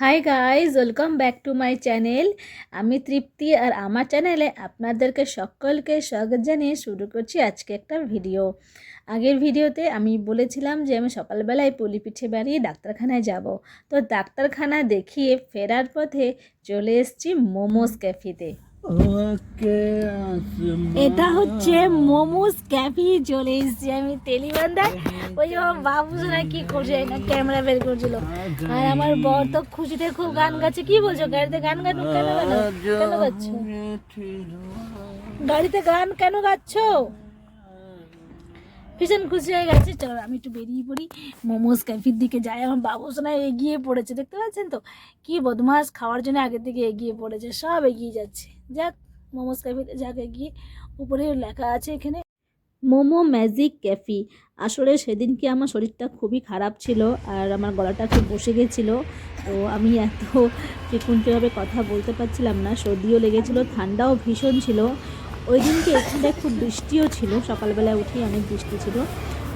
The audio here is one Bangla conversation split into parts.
Hi guys welcome back to my channel আমি তৃপ্তি আর আমার চ্যানেলে আপনাদেরকে সকলকে স্বাগত জানিয়ে শুরু করছি আজকে একটা ভিডিও আগের ভিডিওতে আমি বলেছিলাম যে আমি সকালবেলায় পুলি পিঠে বাড়িয়ে ডাক্তারখানায় যাব। তো ডাক্তারখানা দেখিয়ে ফেরার পথে চলে এসেছি মোমোস ক্যাফিতে এটা হচ্ছে মোমোস ক্যাফি চলে এসেছি আমি তেলিবান্ধায় ওই যে আমার বাবু সোনা কি করছে না ক্যামেরা বের করছিল। আর আমার বর তো খুশিতে খুব গান গাচ্ছে। কি বলছো গাড়িতে গান গান কেন গাচ্ছ? গাড়িতে গান কেন গাচ্ছ? ভীষণ খুশি হয়ে গেছে। চলো আমি একটু বেরিয়ে পড়ি। মোমোস, ক্যাফির দিকে যাই। আমার বাবু সোনা এগিয়ে পড়েছে, দেখতে পাচ্ছেন তো? কি বদমাস খাওয়ার জন্য আগের থেকে এগিয়ে পড়েছে। সব এগিয়ে যাচ্ছে। যাক, মোমোস ক্যাফেতে যাক, এগিয়ে। উপরে লেখা আছে এখানে, মোমো ম্যাজিক ক্যাফি। আসলে সেদিনকে আমার শরীরটা খুবই খারাপ ছিল আর আমার গলাটা খুব বসে গেছিল। তো আমি এত ফ্রিকুয়েন্টভাবে কথা বলতে পারছিলাম না, সর্দিও লেগেছিল, ঠান্ডাও ভীষণ ছিল। ওই দিনকে এখানে খুব বৃষ্টিও ছিল, সকালবেলায় উঠেই অনেক বৃষ্টি ছিল।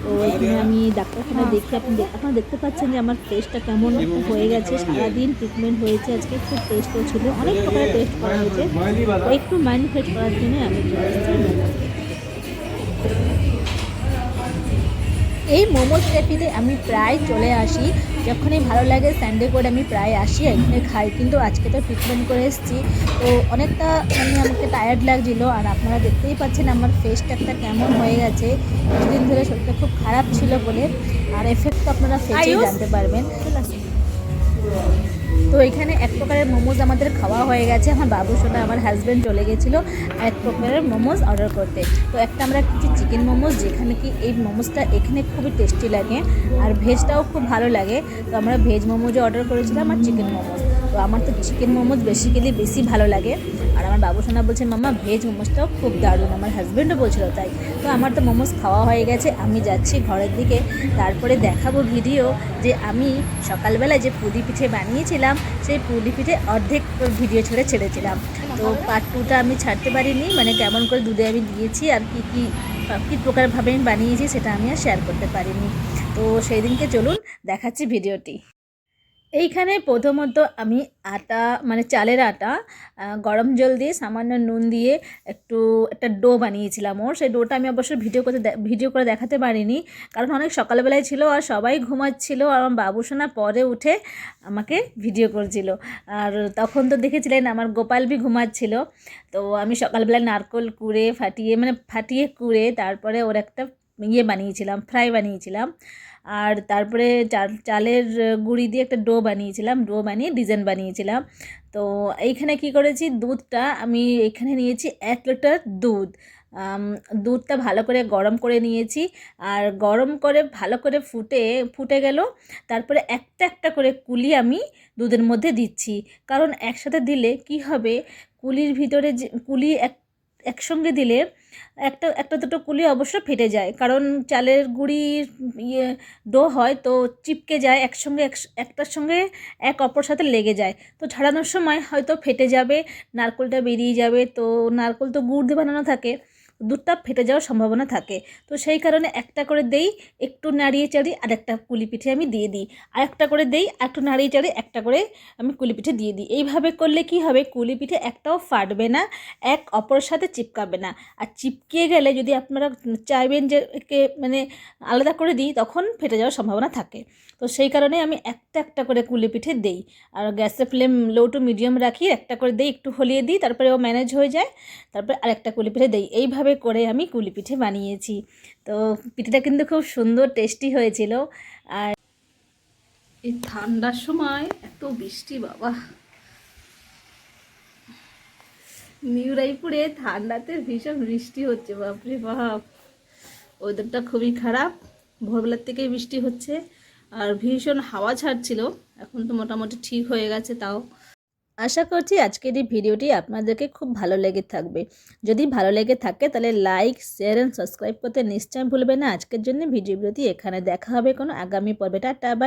তো এখানে আমি ডাক্তারখানা দেখি আপনি আপনারা দেখতে পাচ্ছেন যে আমার টেস্টটা কেমন হয়ে গেছে, সারাদিন ট্রিটমেন্ট হয়েছে, আজকে খুব টেস্টও ছিল, অনেক প্রকারের টেস্ট করা হয়েছে। একটু মাইন্ড ফ্রেশ করার জন্য আমি এই মোমো ক্যাফেতে আমি প্রায় চলে আসি। যখনই ভালো লাগে সানডে করে আমি প্রায় আসি এখানে খাই। কিন্তু আজকে তো ট্রিটমেন্ট করে এসেছি। তো অনেকটা মানে আমাকে টায়ার্ড লাগছিল। আর আপনারা দেখতেই পাচ্ছেন আমার ফেসটা একটা কেমন হয়ে গেছে। কিছুদিন ধরে শরীরটা খুব খারাপ ছিল বলে। আর এফেক্ট তো আপনারা ফেসেই জানতে পারবেন। তো এখানে এক প্রকারের মোমোজ আমাদের খাওয়া হয়ে গেছে। আমার বাবুর সাথে আমার হাজব্যান্ড চলে গেছিল এক প্রকারের মোমোজ অর্ডার করতে। তো একটা আমরা কিছু চিকেন মোমোজ, যেখানে কি এই মোমোজটা এখানে খুবই টেস্টি লাগে আর ভেজটাও খুব ভালো লাগে। তো আমরা ভেজ মোমোজও অর্ডার করেছিলাম আর চিকেন মোমোজ। তো আমার তো চিকেন মোমোজ বেসিক্যালি বেশি ভালো লাগে। আমার বাবু সোনা বলছে মামা ভেজ মোমোজটাও খুব দারুণ। আমার হাজব্যান্ডও বলছিল তাই। তো আমার তো মোমোজ খাওয়া হয়ে গেছে, আমি যাচ্ছি ঘরের দিকে। তারপরে দেখাবো ভিডিও যে আমি সকালবেলায় যে পুলি পিঠে বানিয়েছিলাম, সেই পুলি পিঠে অর্ধেক ভিডিও ছেড়ে ছেড়েছিলাম। তো পার্ট টুটা আমি ছাড়তে পারিনি মানে কেমন করে দুধে আমি দিয়েছি আর কি কি, কী প্রকারভাবে আমি বানিয়েছি সেটা আমি আর শেয়ার করতে পারিনি। তো সেই দিনকে চলুন, দেখাচ্ছি ভিডিওটি এইখানে প্রথমত আমি আটা মানে চালের আটা গরম জল দিয়ে সামান্য নুন দিয়ে একটু একটা ডো বানিয়েছিলাম ওর। সেই ডোটা আমি অবশ্য ভিডিও করতে ভিডিও করে দেখাতে পারিনি। কারণ অনেক সকালবেলায় ছিল আর সবাই ঘুমাচ্ছিল আর আমার বাবুসোনা পরে উঠে আমাকে ভিডিও করছিল। আর তখন তো দেখেছিলেন আমার গোপালবি ঘুমাচ্ছিল। তো আমি সকালবেলায় নারকোল কুড়ে ফাটিয়ে মানে ফাটিয়ে কুড়ে তারপরে ওর একটা ইয়ে বানিয়েছিলাম, ফ্রাই বানিয়েছিলাম। আর তারপরে চাল, চালের গুঁড়ি দিয়ে একটা ডো বানিয়েছিলাম, ডো বানিয়ে ডিজাইন বানিয়েছিলাম। তো এইখানে কি করেছি, দুধটা আমি এখানে নিয়েছি এক লিটার দুধ। দুধটা ভালো করে গরম করে নিয়েছি আর গরম করে ভালো করে ফুটে ফুটে গেল। তারপরে একটা একটা করে কুলি আমি দুধের মধ্যে দিচ্ছি। কারণ একসাথে দিলে কি হবে, কুলির ভিতরে যে, কুলি এক একসঙ্গে দিলে একটা একটা দুটো কুলি অবশ্য ফেটে যায়। কারণ চালের গুঁড়ির ইয়ে ডো হয় তো চিপকে যায়, একসঙ্গে একস- একটার সঙ্গে এক অপর সাথে লেগে যায়। তো ছাড়ানোর সময় হয়তো ফেটে যাবে, নারকোলটা বেরিয়ে যাবে, তো নারকোল তো গুড় দিয়ে বানানো থাকে। দুধটা ফেটে যাওয়ার সম্ভাবনা থাকে। তো সেই কারণে একটা করে দেই, একটু নাড়িয়ে চাড়িয়ে আর একটা কুলি পিঠে আমি দিয়ে দিই। আর একটা করে দেই, আর একটু নাড়িয়ে চাড়িয়ে একটা করে আমি কুলি পিঠে দিয়ে দিই। এইভাবে করলে কি হবে? কুলি পিঠে একটাও ফাটবে না, এক অপরের সাথে চিপকাবে না। আর চিপকিয়ে গেলে যদি আপনারা চাইবেন যে একে মানে আলাদা করে দিই, তখন ফেটে যাওয়ার সম্ভাবনা থাকে। তো সেই কারণে আমি একটা একটা করে কুলি পিঠে দেই। আর গ্যাসের ফ্লেম লো টু মিডিয়াম রাখি একটা করে দিই, একটু হলিয়ে দিই, তারপরে ও ম্যানেজ হয়ে যায়, তারপরে আরেকটা কুলি পিঠে দেই। এইভাবে করে আমি কুলি পিঠে বানিয়েছি। তো পিঠেটা কিন্তু খুব সুন্দর টেস্টি হয়েছিল। আর এই ঠান্ডার সময় এত বৃষ্টি, বাবা। নিউ রায়পুরে ঠান্ডাতে ভীষণ বৃষ্টি হচ্ছে, বাপরে বাপ। ওয়েদারটা খুবই খারাপ। ভোরবেলার থেকেই বৃষ্টি হচ্ছে। আর ভীষণ হাওয়া ছাড়ছিল। এখন তো মোটামুটি ঠিক হয়ে গেছে তাও। আশা করছি আজকের এই ভিডিওটি আপনাদেরকে খুব ভালো লেগে থাকবে। যদি ভালো লেগে থাকে তাহলে লাইক শেয়ার অ্যান্ড সাবস্ক্রাইব করতে নিশ্চয় ভুলবে না। আজকের জন্য ভিডিও বিরতি এখানে দেখা হবে কোনো আগামী পর্বে। Tata bye